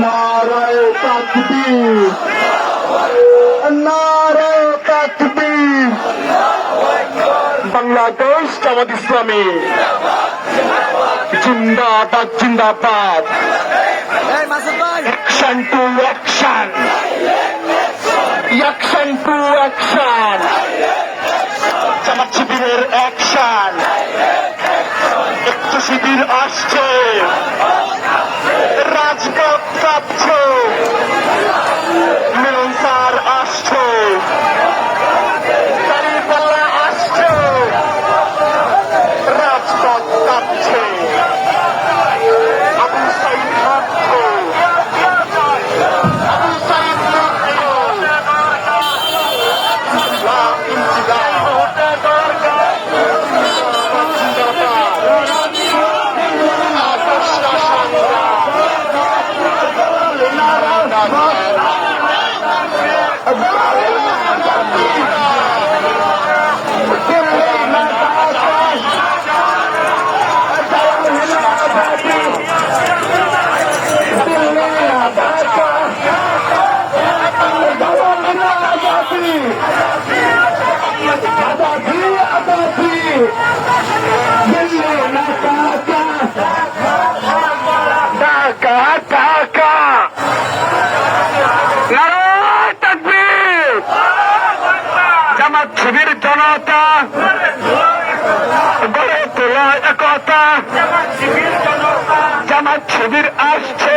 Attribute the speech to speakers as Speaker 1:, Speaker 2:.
Speaker 1: নারায় তাকবীর। নারায় তাকবীর। বাংলাদেশ জামাত ইসলামী। জিন্দাবাদ জিন্দাবাদ। Action to action action to action Dhaka Dhaka নারায় তাকবীর জামাত শিবির জনতা গড়ে একতা জামাত শিবির আসছে।